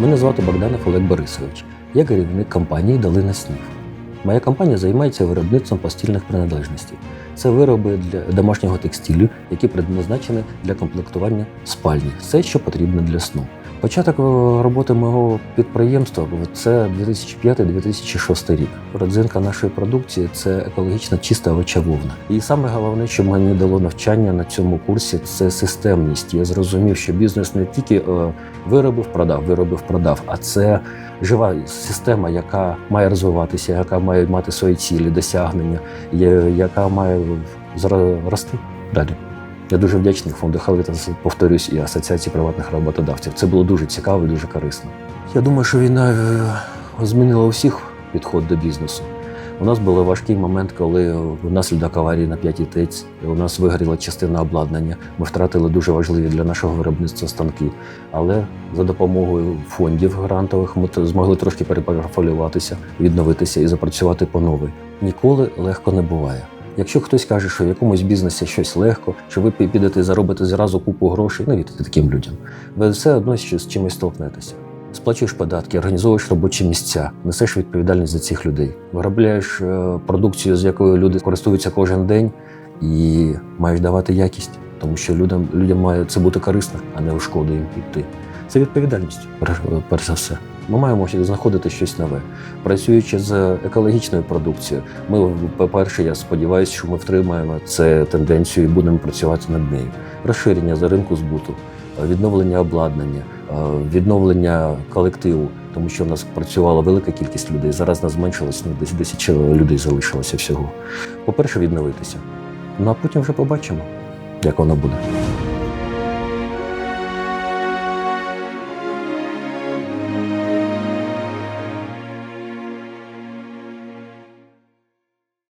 Мене звати Богданов Олег Борисович. Я керівник компанії Долина Снів. Моя компанія займається виробництвом постільних приналежностей. Це вироби для домашнього текстилю, які предназначені для комплектування спальні. Все, що потрібно для сну. Початок е, роботи мого підприємства це 2005-2006 рік. Родзинка нашої продукції це екологічно чиста овоча вовна. І саме головне, що мені дало навчання на цьому курсі, це системність. Я зрозумів, що бізнес не тільки е, виробив, продав, виробив, продав, а це жива система, яка має розвиватися, яка має мати свої цілі, досягнення, яка має зро- рости далі. Я дуже вдячний фонду Халитас, повторюсь, і Асоціації приватних роботодавців. Це було дуже цікаво і дуже корисно. Я думаю, що війна е, змінила у всіх підход до бізнесу. У нас був важкий момент, коли внаслідок аварії на п'ятій ТЕЦ у нас вигоріла частина обладнання. Ми втратили дуже важливі для нашого виробництва станки. Але за допомогою фондів грантових ми змогли трошки перепрофілюватися, відновитися і запрацювати по новій. Ніколи легко не буває. Якщо хтось каже, що в якомусь бізнесі щось легко, що ви підете заробите зразу купу грошей, не вірте таким людям. Ви все одно з чимось столкнетеся. Сплачуєш податки, організовуєш робочі місця, несеш відповідальність за цих людей, виробляєш е, продукцію, з якою люди користуються кожен день, і маєш давати якість, тому що людям, людям має це бути корисно, а не у шкоду їм йти. Це відповідальність, перш за все. Ми маємо знаходити щось нове. Працюючи з екологічною продукцією, ми, по-перше, я сподіваюся, що ми втримаємо це тенденцію і будемо працювати над нею. Розширення за ринку збуту, відновлення обладнання, е, відновлення колективу, тому що в нас працювала велика кількість людей. Зараз нас зменшилось, десь 10 людей залишилося всього. По-перше, відновитися. Ну а потім вже побачимо, як воно буде.